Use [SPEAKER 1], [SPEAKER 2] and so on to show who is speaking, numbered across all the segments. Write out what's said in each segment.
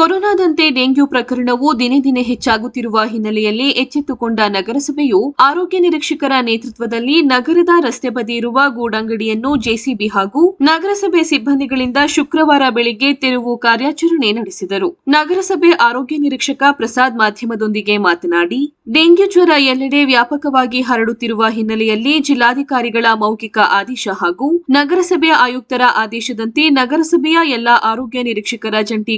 [SPEAKER 1] ಕೊರೋನಾದಂತೆ dengue ಪ್ರಕರಣವು ದಿನೇ ದಿನೇ ಹೆಚ್ಚಾಗುತ್ತಿರುವ ಹಿನ್ನೆಲೆಯಲ್ಲಿ ಎಚ್ಚೆತ್ತುಕೊಂಡ ನಗರಸಭೆಯು ಆರೋಗ್ಯ ನಿರೀಕ್ಷಕರ ನೇತೃತ್ವದಲ್ಲಿ ನಗರದ ರಸ್ತೆ ಬದಿ ಗೂಡಂಗಡಿಯನ್ನು ಜೆಸಿಬಿ ಹಾಗೂ ನಗರಸಭೆ ಸಿಬ್ಬಂದಿಗಳಿಂದ ಶುಕ್ರವಾರ ಬೆಳಿಗ್ಗೆ ತೆರವು ಕಾರ್ಯಾಚರಣೆ ನಡೆಸಿದರು. ನಗರಸಭೆ ಆರೋಗ್ಯ ನಿರೀಕ್ಷಕ ಪ್ರಸಾದ್ ಮಾಧ್ಯಮದೊಂದಿಗೆ ಮಾತನಾಡಿ, ಡೆಂಗ್ಯೂ ಜ್ವರ ಎಲ್ಲೆಡೆ ವ್ಯಾಪಕವಾಗಿ ಹರಡುತ್ತಿರುವ ಹಿನ್ನೆಲೆಯಲ್ಲಿ ಜಿಲ್ಲಾಧಿಕಾರಿಗಳ ಮೌಖಿಕ ಆದೇಶ ಹಾಗೂ ನಗರಸಭೆ ಆಯುಕ್ತರ ಆದೇಶದಂತೆ ನಗರಸಭೆಯ ಎಲ್ಲಾ ಆರೋಗ್ಯ ನಿರೀಕ್ಷಕರ ಜಂಟಿ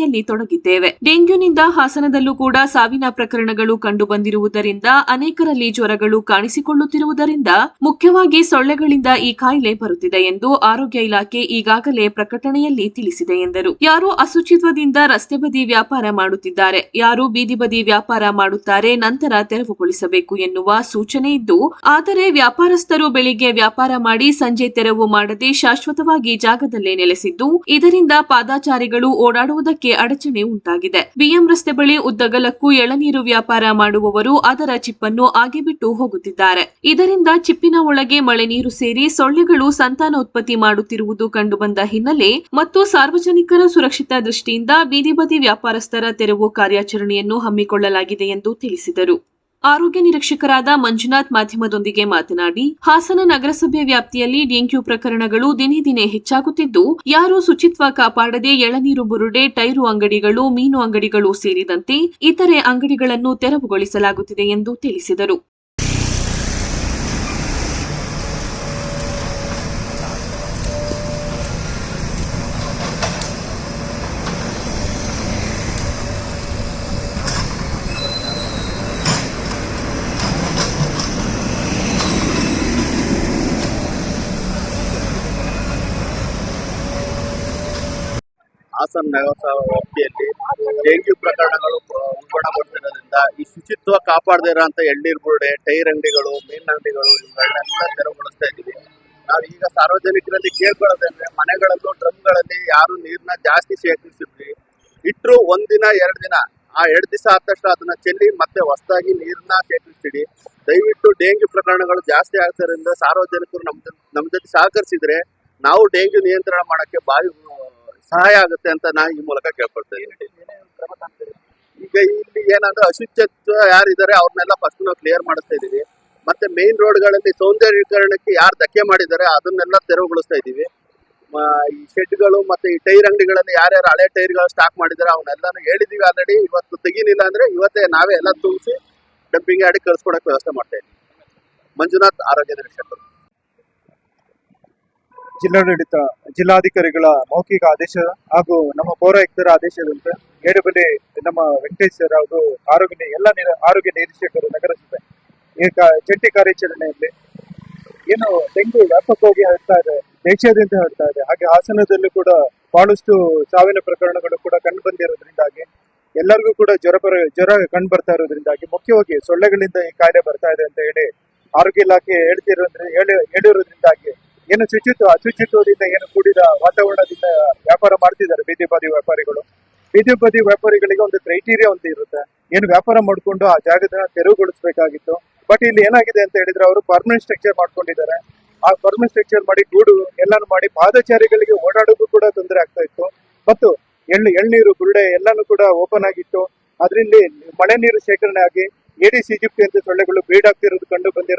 [SPEAKER 1] ಕಾರ್ಯಾಚರಣೆಯಲ್ಲಿ ತೊಡಗಿದ್ದೇವೆ. ಡೆಂಗ್ಯೂನಿಂದ ಹಾಸನದಲ್ಲೂ ಕೂಡ ಸಾವಿನ ಪ್ರಕರಣಗಳು ಕಂಡುಬಂದಿರುವುದರಿಂದ, ಅನೇಕರಲ್ಲಿ ಜ್ವರಗಳು ಕಾಣಿಸಿಕೊಳ್ಳುತ್ತಿರುವುದರಿಂದ ಮುಖ್ಯವಾಗಿ ಸೊಳ್ಳೆಗಳಿಂದ ಈ ಕಾಯಿಲೆ ಬರುತ್ತಿದೆ ಎಂದು ಆರೋಗ್ಯ ಇಲಾಖೆ ಈಗಾಗಲೇ ಪ್ರಕಟಣೆಯಲ್ಲಿ ತಿಳಿಸಿದೆ ಎಂದರು. ಯಾರು ಅಸುಚಿತ್ವದಿಂದ ರಸ್ತೆ ಬದಿ ವ್ಯಾಪಾರ ಮಾಡುತ್ತಿದ್ದಾರೆ. ಯಾರು ಬೀದಿ ಬದಿ ವ್ಯಾಪಾರ ಮಾಡುತ್ತಾರೆ ನಂತರ ತೆರವುಗೊಳಿಸಬೇಕು ಎನ್ನುವ ಸೂಚನೆ ಇದ್ದು, ಆದರೆ ವ್ಯಾಪಾರಸ್ಥರು ಬೆಳಿಗ್ಗೆ ವ್ಯಾಪಾರ ಮಾಡಿ ಸಂಜೆ ತೆರವು ಮಾಡದೆ ಶಾಶ್ವತವಾಗಿ ಜಾಗದಲ್ಲೇ ನೆಲೆಸಿದ್ದು, ಇದರಿಂದ ಪಾದಾಚಾರಿಗಳು ಓಡಾಡುವುದಕ್ಕೆ ಅಡಚಣೆ ಉಂಟಾಗಿದೆ. ಬಿಎಂ ರಸ್ತೆ ಬಳಿ ಉದ್ದಗಲಕ್ಕೂ ಎಳನೀರು ವ್ಯಾಪಾರ ಮಾಡುವವರು ಅದರ ಚಿಪ್ಪನ್ನು ಹಾಗೆ ಬಿಟ್ಟು ಹೋಗುತ್ತಿದ್ದಾರೆ. ಇದರಿಂದ ಚಿಪ್ಪಿನ ಒಳಗೆ ಮಳೆ ನೀರು ಸೇರಿ ಸೊಳ್ಳೆಗಳು ಸಂತಾನೋತ್ಪತ್ತಿ ಮಾಡುತ್ತಿರುವುದು ಕಂಡುಬಂದ ಹಿನ್ನೆಲೆ ಮತ್ತು ಸಾರ್ವಜನಿಕರ ಸುರಕ್ಷಿತ ದೃಷ್ಟಿಯಿಂದ ಬೀದಿ ಬದಿ ವ್ಯಾಪಾರಸ್ಥರ ತೆರವು ಕಾರ್ಯಾಚರಣೆಯನ್ನು ಹಮ್ಮಿಕೊಳ್ಳಲಾಗಿದೆ ಎಂದು ತಿಳಿಸಿದರು. ಆರೋಗ್ಯ ನಿರೀಕ್ಷಕರಾದ ಮಂಜುನಾಥ್ ಮಾಧ್ಯಮದೊಂದಿಗೆ ಮಾತನಾಡಿ, ಹಾಸನ ನಗರಸಭೆ ವ್ಯಾಪ್ತಿಯಲ್ಲಿ ಡೆಂಗ್ಯೂ ಪ್ರಕರಣಗಳು ದಿನೇ ದಿನೇ ಹೆಚ್ಚಾಗುತ್ತಿದ್ದು, ಯಾರೂ ಶುಚಿತ್ವ ಕಾಪಾಡದೆ ಎಳನೀರು ಬುರುಡೆ, ಟೈರು ಅಂಗಡಿಗಳು, ಮೀನು ಅಂಗಡಿಗಳು ಸೇರಿದಂತೆ ಇತರೆ ಅಂಗಡಿಗಳನ್ನು ತೆರವುಗೊಳಿಸಲಾಗುತ್ತಿದೆ ಎಂದು ತಿಳಿಸಿದರು.
[SPEAKER 2] ಹಾಸನ ವ್ಯಾಪ್ತಿಯಲ್ಲಿ ಡೆಂಗ್ಯೂ ಪ್ರಕರಣಗಳು ಉಲ್ಬಣಗೊಳ್ತಿರೋದ್ರಿಂದ ಈ ಶುಚಿತ್ವ ಕಾಪಾಡದೇ ಇರೋಂಥ ಎಳ್ನೀರು ಬುರುಡೆ ಟೈರ್ ಅಂಗಡಿಗಳು, ಮೀನ್ ಅಂಗಡಿಗಳು ಇವುಗಳನ್ನೆಲ್ಲ ತೆರವುಗೊಳಿಸ್ತಾ ಇದ್ದೀವಿ. ನಾವು ಈಗ ಸಾರ್ವಜನಿಕರಲ್ಲಿ ಕೇಳ್ಕೊಳ್ಳೋದಂದ್ರೆ ಮನೆಗಳಲ್ಲೂ ಡ್ರಮ್ಗಳಲ್ಲಿ ಯಾರು ನೀರನ್ನ ಜಾಸ್ತಿ ಶೇಖರಿಸಿದ್ವಿ. ಇಟ್ಟರು ಒಂದಿನ ಎರಡು ದಿನ, ಆ ಎರಡು ದಿವಸ ಆದ ತಕ್ಷಣ ಅದನ್ನ ಚೆಲ್ಲಿ ಮತ್ತೆ ಹೊಸದಾಗಿ ನೀರನ್ನ ಶೇಖರಿಸಿಡಿ ದಯವಿಟ್ಟು ಡೆಂಗ್ಯೂ ಪ್ರಕರಣಗಳು ಜಾಸ್ತಿ ಆಗ್ತಿರೋದ್ರಿಂದ ಸಾರ್ವಜನಿಕರು ನಮ್ಮ ಜೊತೆ ನಮ್ಮ ಜೊತೆ ಸಹಕರಿಸಿದ್ರೆ ನಾವು ಡೆಂಗ್ಯೂ ನಿಯಂತ್ರಣ ಮಾಡೋಕ್ಕೆ ಭಾರಿ ಸಹಾಯ ಆಗುತ್ತೆ ಅಂತ ನಾ ಈ ಮೂಲಕ ಕೇಳ್ಕೊಳ್ತೇನೆ ಈಗ ಇಲ್ಲಿ ಏನಂದ್ರೆ ಅಶುಚಿತ್ವ ಯಾರಿದ್ದಾರೆ ಅವ್ರನ್ನೆಲ್ಲ ಫಸ್ಟ್ ನಾವು ಕ್ಲಿಯರ್ ಮಾಡಿಸ್ತಾ ಇದೀವಿ ಮತ್ತೆ ಮೇನ್ ರೋಡ್ಗಳಲ್ಲಿ ಸೌಂದರ್ಯೀಕರಣಕ್ಕೆ ಯಾರು ಧಕ್ಕೆ ಮಾಡಿದ್ದಾರೆ ಅದನ್ನೆಲ್ಲ ತೆರವುಗೊಳಿಸ್ತಾ ಇದೀವಿ ಈ ಈ ಶೆಡ್ಗಳು ಮತ್ತೆ ಈ ಟೈರ್ ಅಂಗಡಿಗಳಲ್ಲಿ ಯಾರ್ಯಾರು ಹಳೆ ಟೈರ್ಗಳು ಸ್ಟಾಕ್ ಮಾಡಿದ್ದಾರೆ ಅವನ್ನೆಲ್ಲಾನು ಹೇಳಿದೀವಿ ಆಲ್ರೆಡಿ ಇವತ್ತು ತೆಗೀನಿಲ್ಲ ಅಂದ್ರೆ ಇವತ್ತೇ ನಾವೇ ಎಲ್ಲ ತುಂಬಿಸಿ ಡಂಪಿಂಗ್ ಆಡಿ ಕಳ್ಸ್ಕೊಡಕ್ಕೆ ವ್ಯವಸ್ಥೆ ಮಾಡ್ತಾ ಇದ್ದೀವಿ. ಮಂಜುನಾಥ್ ಆರೋಗ್ಯ ನಿರೀಕ್ಷಕರು.
[SPEAKER 3] ಜಿಲ್ಲಾಡಳಿತ ಜಿಲ್ಲಾಧಿಕಾರಿಗಳ ಮೌಖಿಕ ಆದೇಶ ಹಾಗೂ ನಮ್ಮ ಪೌರಾಯುಕ್ತರ ಆದೇಶದಂತೆ ಏಡುಬಲಿ ನಮ್ಮ ವೆಂಕಟೇಶ್ವರ ಹಾಗೂ ಆರೋಗ್ಯ ಎಲ್ಲ ಆರೋಗ್ಯ ನಿರೀಕ್ಷಕರು ನಗರಸಭೆ ಈ ಕ- ಜಂಟಿ ಕಾರ್ಯಾಚರಣೆಯಲ್ಲಿ ಏನು ಡೆಂಗು ವ್ಯಾಪಕವಾಗಿ ಹರಡ್ತಾ ಇದೆ, ದೇಶಾದ್ಯಂತ ಹರಡ್ತಾ ಇದೆ. ಹಾಗೆ ಹಾಸನದಲ್ಲೂ ಕೂಡ ಬಹಳಷ್ಟು ಸಾವಿನ ಪ್ರಕರಣಗಳು ಕೂಡ ಕಂಡು ಬಂದಿರೋದ್ರಿಂದಾಗಿ ಎಲ್ಲರಿಗೂ ಕೂಡ ಜ್ವರ ಬರ, ಜ್ವರ ಕಂಡು ಬರ್ತಾ ಇರೋದ್ರಿಂದಾಗಿ ಮುಖ್ಯವಾಗಿ ಸೊಳ್ಳೆಗಳಿಂದ ಈ ಕಾಯಿಲೆ ಬರ್ತಾ ಇದೆ ಅಂತ ಹೇಳಿ ಆರೋಗ್ಯ ಇಲಾಖೆ ಹೇಳ್ತಿರೋದ್ರಿಂದ ಹೇಳಿ ಹೇಳಿರೋದ್ರಿಂದಾಗಿ ಏನು ಶುಚಿತ್ವ, ಅಶುಚಿತ್ವದಿಂದ ಏನು ಕೂಡಿದ ವಾತಾವರಣದಿಂದ ವ್ಯಾಪಾರ ಮಾಡ್ತಿದ್ದಾರೆ ಬೀದಿ ಬದಿ ವ್ಯಾಪಾರಿಗಳು. ಬೀದಿ ಬದಿ ವ್ಯಾಪಾರಿಗಳಿಗೆ ಒಂದು ಕ್ರೈಟೀರಿಯಾ ಅಂತ ಇರುತ್ತೆ. ಏನು ವ್ಯಾಪಾರ ಮಾಡಿಕೊಂಡು ಆ ಜಾಗದ ತೆರವುಗೊಳಿಸಬೇಕಾಗಿತ್ತು. ಬಟ್ ಇಲ್ಲಿ ಏನಾಗಿದೆ ಅಂತ ಹೇಳಿದ್ರೆ ಅವರು ಪರ್ಮನೆಂಟ್ ಸ್ಟ್ರಕ್ಚರ್ ಮಾಡ್ಕೊಂಡಿದ್ದಾರೆ. ಆ ಪರ್ಮನೆಂಟ್ ಸ್ಟ್ರಕ್ಚರ್ ಮಾಡಿ ಗೂಡು ಎಲ್ಲಾನು ಮಾಡಿ ಪಾದಚಾರಿಗಳಿಗೆ ಓಡಾಡೋದು ಕೂಡ ತೊಂದರೆ ಆಗ್ತಾ ಇತ್ತು. ಮತ್ತು ಎಳ್ಳು, ಎಳ್ನೀರು ಗುಳ್ಳೆ ಎಲ್ಲಾನು ಕೂಡ ಓಪನ್ ಆಗಿತ್ತು. ಅದರಲ್ಲಿ ಮಳೆ ನೀರು ಶೇಖರಣೆ ಆಗಿ ಏಡಿಸ್ ಈಜಿಪ್ಟಿ ಅಂತ ಸೊಳ್ಳೆಗಳು ಬೀಡಾಗ್ತಿರೋದು ಕಂಡು ಬಂದಿರೋದು.